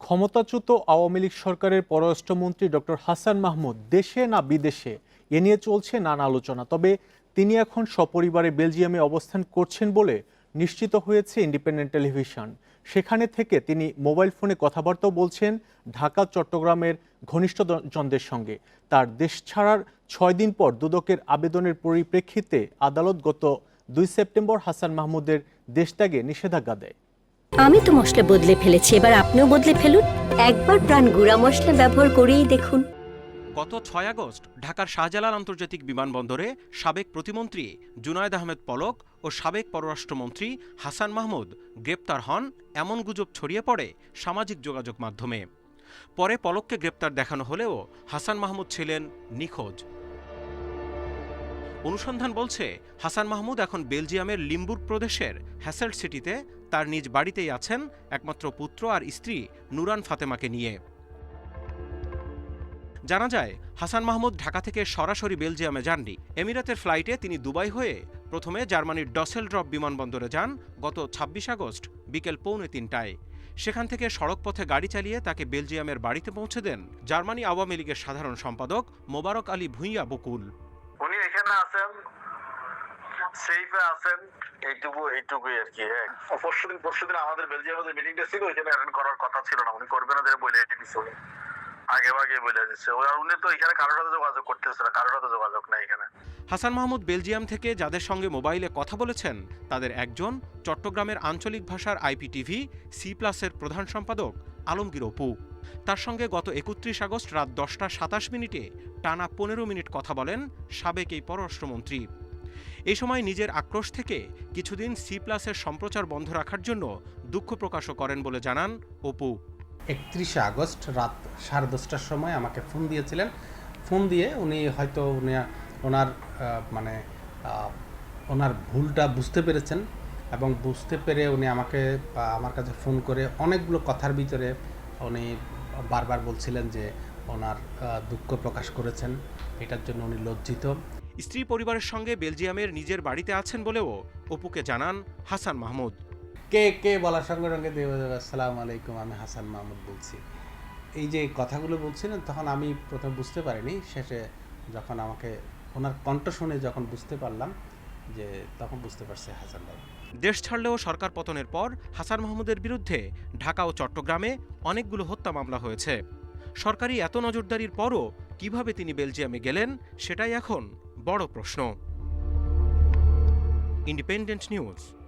ক্ষমতাচ্যুত আওয়ামী লীগ সরকারের পররাষ্ট্রমন্ত্রী ডক্টর হাসান মাহমুদ দেশে না বিদেশে এ নিয়ে চলছে নানা আলোচনা, তবে তিনি এখন সপরিবারে বেলজিয়ামে অবস্থান করছেন বলে নিশ্চিত হয়েছে ইন্ডিপেন্ডেন্ট টেলিভিশন। সেখানে থেকে তিনি মোবাইল ফোনে কথাবার্তাও বলছেন ঢাকা, চট্টগ্রামের ঘনিষ্ঠজনদের সঙ্গে। তার দেশ ছাড়ার ছয় দিন পর দুদকের আবেদনের পরিপ্রেক্ষিতে আদালত গত দুই সেপ্টেম্বর হাসান মাহমুদের দেশত্যাগে নিষেধাজ্ঞা দেয়। আমি তো মশলা বদলে ফেলেছি, এবার আপনিও বদলে ফেলুন। একবার প্রাণ গুঁড়া মশলা ব্যবহার করেই দেখুন। গত ছয় আগস্ট, ঢাকার শাহজালাল আন্তর্জাতিক বিমানবন্দরে সাবেক প্রতিমন্ত্রী জুনায়দ আহমেদ পলক ও সাবেক পররাষ্ট্রমন্ত্রী হাসান মাহমুদ গ্রেপ্তার হন এমন গুজব ছড়িয়ে পড়ে সামাজিক যোগাযোগ মাধ্যমে। পরে পলককে গ্রেপ্তার দেখানো হলেও হাসান মাহমুদ ছিলেন নিখোঁজ। অনুসন্ধান বলছে, হাসান মাহমুদ এখন বেলজিয়ামের লিম্বুর্গ প্রদেশের হ্যাসেল সিটিতে তার নিজ বাড়িতেই আছেন একমাত্র পুত্র আর স্ত্রী নুরান ফাতেমাকে নিয়ে। জানা যায়, হাসান মাহমুদ ঢাকা থেকে সরাসরি বেলজিয়ামে যাননি। এমিরাতের ফ্লাইটে তিনি দুবাই হয়ে প্রথমে জার্মানির ডসেল ড্রপ বিমানবন্দরে যান গত ছাব্বিশ আগস্ট বিকেল পৌনে তিনটায়। সেখান থেকে সড়কপথে গাড়ি চালিয়ে তাকে বেলজিয়ামের বাড়িতে পৌঁছে দেন জার্মানি আওয়ামী লীগের সাধারণ সম্পাদক মোবারক আলী ভূঁইয়া বকুল। আছেন এইটুকু এইটুকুই আর কি হ্যাঁ। পরশু দিন পরশু দিন আমাদের বেলজিয়ামে যে মিটিংটা ছিল ওইখানে অ্যাটেন্ড করার কথা ছিল না। উনি করবে না বলে দিচ্ছে উনি। আগে ভাগে বলে দিচ্ছে আর উনি তো এখানে কারোর সাথে যোগাযোগ করতেছে না কারোর সাথে যোগাযোগ নাই এখানে। হাসান মাহমুদ বেলজিয়াম থেকে যাদের সঙ্গে মোবাইলে কথা বলেছেন তাদের একজন চট্টগ্রামের আঞ্চলিক ভাষার আইপিটিভি সি প্লাসের প্রধান সম্পাদক আলমগীর অপু। তার সঙ্গে গত একত্রিশ আগস্ট রাত দশটা সাতাশ মিনিটে টানা পনেরো মিনিট কথা বলেন সাবেক এই পররাষ্ট্রমন্ত্রী। এই সময় নিজের আক্রোশ থেকে কিছুদিন সি প্লাসের সম্প্রচার বন্ধ রাখার জন্য দুঃখ প্রকাশও করেন বলে জানান অপু। একত্রিশে আগস্ট রাত সাড়ে দশটার সময় আমাকে ফোন দিয়েছিলেন। ফোন দিয়ে উনি হয়তো উনি, ওনার মানে ওনার ভুলটা বুঝতে পেরেছেন এবং বুঝতে পেরে উনি আমাকে আমার কাছে ফোন করে অনেকগুলো কথার ভিতরে উনি বারবার বলছিলেন যে ওনার দুঃখ প্রকাশ করেছেন। এটার জন্য উনি লজ্জিত। স্ত্রী পরিবারের সঙ্গে বেলজিয়ামের নিজের বাড়িতে আছেন বলেও অপুকে জানান হাসান মাহমুদ। কে কে বলার সঙ্গে সঙ্গে আসসালামু আলাইকুম আমি হাসান মাহমুদ বলছি। এই যে কথাগুলো বলছিলেন তখন আমি প্রথমে বুঝতে পারিনি শেষে যখন আমাকে ওনার কণ্ঠ শুনে যখন বুঝতে পারলাম যে তখন বুঝতে পারছি হাসান ভাই। দেশ ছাড়লেও সরকার পতনের পর হাসান মাহমুদের বিরুদ্ধে ঢাকা ও চট্টগ্রামে অনেকগুলো হত্যা মামলা হয়েছে। সরকারি এত নজরদারির পরও কীভাবে তিনি বেলজিয়ামে গেলেন সেটাই এখন বড় প্রশ্ন। Independent news